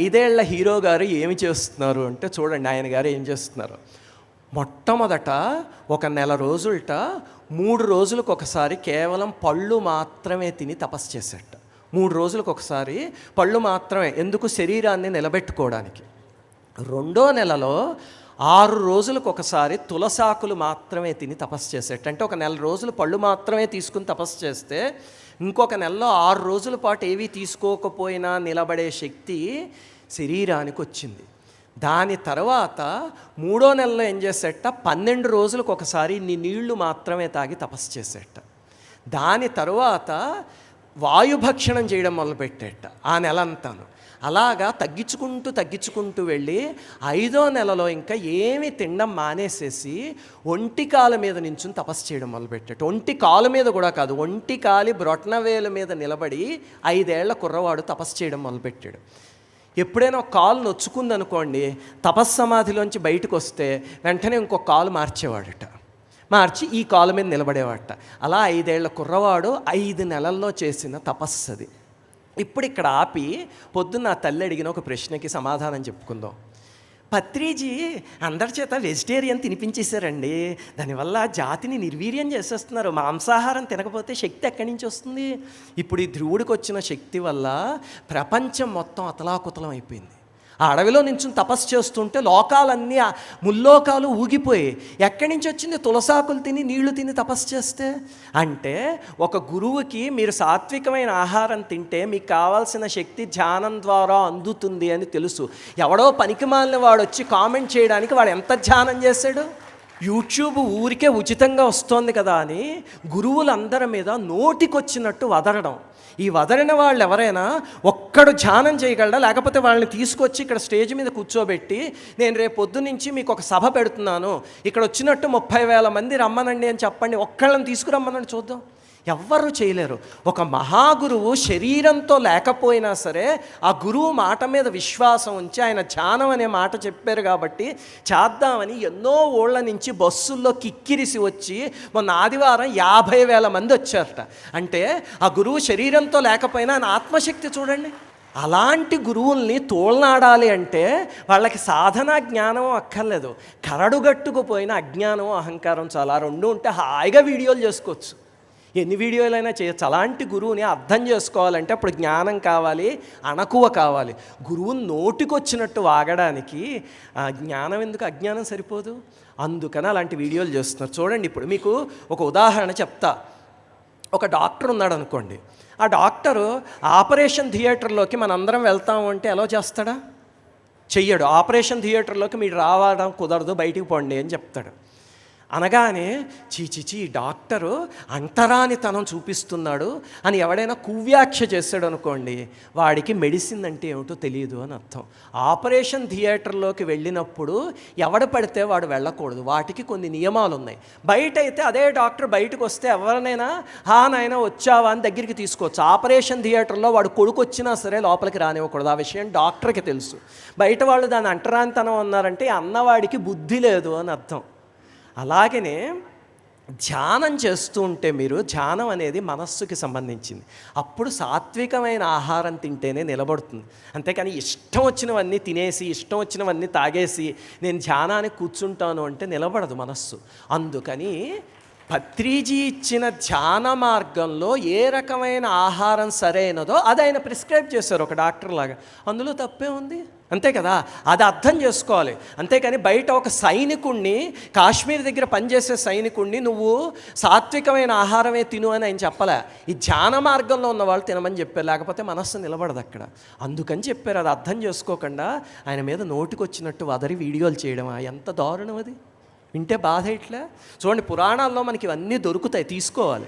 ఐదేళ్ళ హీరో గారు ఏమి చేస్తున్నారు అంటే చూడండి ఆయన గారు ఏం చేస్తున్నారు? మొట్టమొదట ఒక నెల రోజులట మూడు రోజులకు ఒకసారి కేవలం పళ్ళు మాత్రమే తిని తపస్సు చేసేట. మూడు రోజులకు ఒకసారి పళ్ళు మాత్రమే ఎందుకు శరీరాన్ని నిలబెట్టుకోవడానికి? రెండో నెలలో ఆరు రోజులకు ఒకసారి తులసాకులు మాత్రమే తిని తపస్సు చేసేట అంటే ఒక నెల రోజులు పళ్ళు మాత్రమే తీసుకుని తపస్సు చేస్తే ఇంకొక నెలలో ఆరు రోజుల పాటు ఏవి తీసుకోకపోయినా నిలబడే శక్తి శరీరానికి వచ్చింది. దాని తర్వాత మూడో నెలలో ఏం చేసేట పన్నెండు రోజులకు ఒకసారి నీ నీళ్ళు మాత్రమే తాగి తపస్సు చేసేట దాని తర్వాత వాయుభక్షణం చేయడం మొదలుపెట్టేట ఆ నెలంతాను. అలాగా తగ్గించుకుంటూ తగ్గించుకుంటూ వెళ్ళి ఐదో నెలలో ఇంకా ఏమి తినడం మానేసేసి ఒంటి కాలు మీద నించుని తపస్సు చేయడం మొదలుపెట్టాడు. ఒంటి కాలు మీద కూడా కాదు ఒంటి కాలి బ్రొట్నవేల మీద నిలబడి ఐదేళ్ళ కుర్రవాడు తపస్సు చేయడం మొదలుపెట్టాడు. ఎప్పుడైనా ఒక కాలు నొచ్చుకుందనుకోండి తపస్సమాధిలోంచి బయటకు వస్తే వెంటనే ఇంకొక కాలు మార్చేవాడట. మార్చి ఈ కాలు మీద నిలబడేవాడట అలా ఐదేళ్ళ కుర్రవాడు ఐదు నెలల్లో చేసిన తపస్సు అది ఇప్పుడు ఇక్కడ ఆపి పొద్దున్న ఆ తల్లి అడిగిన ఒక ప్రశ్నకి సమాధానం చెప్పుకుందాం. పత్రిజీ అందరి చేత వెజిటేరియన్ తినిపించేశారండి. దానివల్ల జాతిని నిర్వీర్యం చేసేస్తున్నారు. మాంసాహారం తినకపోతే శక్తి ఎక్కడి నుంచి వస్తుంది? ఇప్పుడు ఈ ధ్రువుడికి వచ్చిన శక్తి వల్ల ప్రపంచం మొత్తం అతలాకుతలం అయిపోయింది. ఆ అడవిలో నుంచి తపస్సు చేస్తుంటే లోకాలన్నీ ముల్లోకాలు ఊగిపోయి ఎక్కడి నుంచి వచ్చింది? తులసాకులు తిని నీళ్ళు తిని తపస్సు చేస్తే? అంటే ఒక గురువుకి మీరు సాత్వికమైన ఆహారం తింటే మీకు కావాల్సిన శక్తి ధ్యానం ద్వారా అందుతుంది అని తెలుసు. ఎవడో పనికిమాలిన వాడు వచ్చి కామెంట్ చేయడానికి వాడు ఎంత ధ్యానం చేశాడు? యూట్యూబ్ ఊరికే ఉచితంగా వస్తోంది కదా అని గురువులందరి మీద నోటికొచ్చినట్టు వదలడం ఈ వదరిన వాళ్ళు ఎవరైనా ఒక్కడు ధ్యానం చేయగలడా? లేకపోతే వాళ్ళని తీసుకొచ్చి ఇక్కడ స్టేజ్ మీద కూర్చోబెట్టి నేను రేపు పొద్దు నుంచి మీకు ఒక సభ పెడుతున్నాను. ఇక్కడ వచ్చినట్టు ముప్పై వేల మంది రమ్మనండి అని చెప్పండి. ఒక్కళ్ళని తీసుకురమ్మనండి చూద్దాం. ఎవ్వరూ చేయలేరు. ఒక మహాగురువు శరీరంతో లేకపోయినా సరే ఆ గురువు మాట మీద విశ్వాసం ఉంచి ఆయన ధ్యానం అనే మాట చెప్పారు కాబట్టి చేద్దామని ఎన్నో ఊళ్ళ నుంచి బస్సుల్లో కిక్కిరిసి వచ్చి మొన్న ఆదివారం యాభై వేల మంది వచ్చారట. అంటే ఆ గురువు శరీరంతో లేకపోయినా ఆయన ఆత్మశక్తి చూడండి. అలాంటి గురువుల్ని తోలనాడాలి అంటే వాళ్ళకి సాధన జ్ఞానం అక్కర్లేదు. కరడుగట్టుకుపోయిన అజ్ఞానం అహంకారం చాలా. రెండు ఉంటే హాయిగా వీడియోలు చేసుకోవచ్చు. ఎన్ని వీడియోలైనా చేయొచ్చు. అలాంటి గురువుని అర్థం చేసుకోవాలంటే అప్పుడు జ్ఞానం కావాలి అణకువ కావాలి. గురువు నోటికొచ్చినట్టు వాగడానికి ఆ జ్ఞానం ఎందుకు అజ్ఞానం సరిపోదు? అందుకని అలాంటి వీడియోలు చేస్తున్నారు. చూడండి ఇప్పుడు మీకు ఒక ఉదాహరణ చెప్తా. ఒక డాక్టర్ ఉన్నాడు అనుకోండి. ఆ డాక్టరు ఆపరేషన్ థియేటర్లోకి మనందరం వెళ్తాము అంటే ఎలా చేస్తాడా? చెయ్యడు. ఆపరేషన్ థియేటర్లోకి మీరు రావడం కుదరదు బయటికి పోండి అని చెప్తాడు. అనగానే చీచిచి ఈ డాక్టరు అంటరానితనం చూపిస్తున్నాడు అని ఎవడైనా కువ్యాఖ్య చేశాడు అనుకోండి వాడికి మెడిసిన్ అంటే ఏమిటో తెలియదు అని అర్థం. ఆపరేషన్ థియేటర్లోకి వెళ్ళినప్పుడు ఎవడ పడితే వాడు వెళ్ళకూడదు. వాటికి కొన్ని నియమాలు ఉన్నాయి బయట అయితే అదే డాక్టర్ బయటకు వస్తే ఎవరినైనా హా నాయన వచ్చావా? అని దగ్గరికి తీసుకోవచ్చు. ఆపరేషన్ థియేటర్లో వాడు కొడుకు వచ్చినా సరే లోపలికి రానివ్వకూడదు. ఆ విషయం డాక్టర్కి తెలుసు. బయట వాళ్ళు దాని అంటరానితనం అన్నారంటే అన్నవాడికి బుద్ధి లేదు అని అర్థం. అలాగనే ధ్యానం చేస్తూ ఉంటే మీరు ధ్యానం అనేది మనస్సుకి సంబంధించింది. అప్పుడు సాత్వికమైన ఆహారం తింటేనే నిలబడుతుంది. అంతేకాని ఇష్టం వచ్చినవన్నీ తినేసి ఇష్టం వచ్చినవన్నీ తాగేసి నేను ధ్యానానికి కూర్చుంటాను అంటే నిలబడదు మనస్సు. అందుకని పత్రిజీ ఇచ్చిన ధ్యాన మార్గంలో ఏ రకమైన ఆహారం సరైనదో అది ఆయన ప్రిస్క్రైబ్ చేశారు ఒక డాక్టర్ లాగా అందులో తప్పే ఉంది? అంతే కదా? అది అర్థం చేసుకోవాలి. అంతేకాని బయట ఒక సైనికుణ్ణి కాశ్మీర్ దగ్గర పనిచేసే సైనికుణ్ణి నువ్వు సాత్వికమైన ఆహారమే తిను అని ఆయన చెప్పలే. ఈ ధ్యాన మార్గంలో ఉన్న వాళ్ళు తినమని చెప్పారు. లేకపోతే మనస్సు నిలబడదు అక్కడ. అందుకని చెప్పారు. అది అర్థం చేసుకోకుండా ఆయన మీద నోటికొచ్చినట్టు వదరి వీడియోలు చేయడమా ఎంత దారుణం అది? వింటే బాధ ఇట్లా చూడండి పురాణాల్లో మనకి ఇవన్నీ దొరుకుతాయి. తీసుకోవాలి.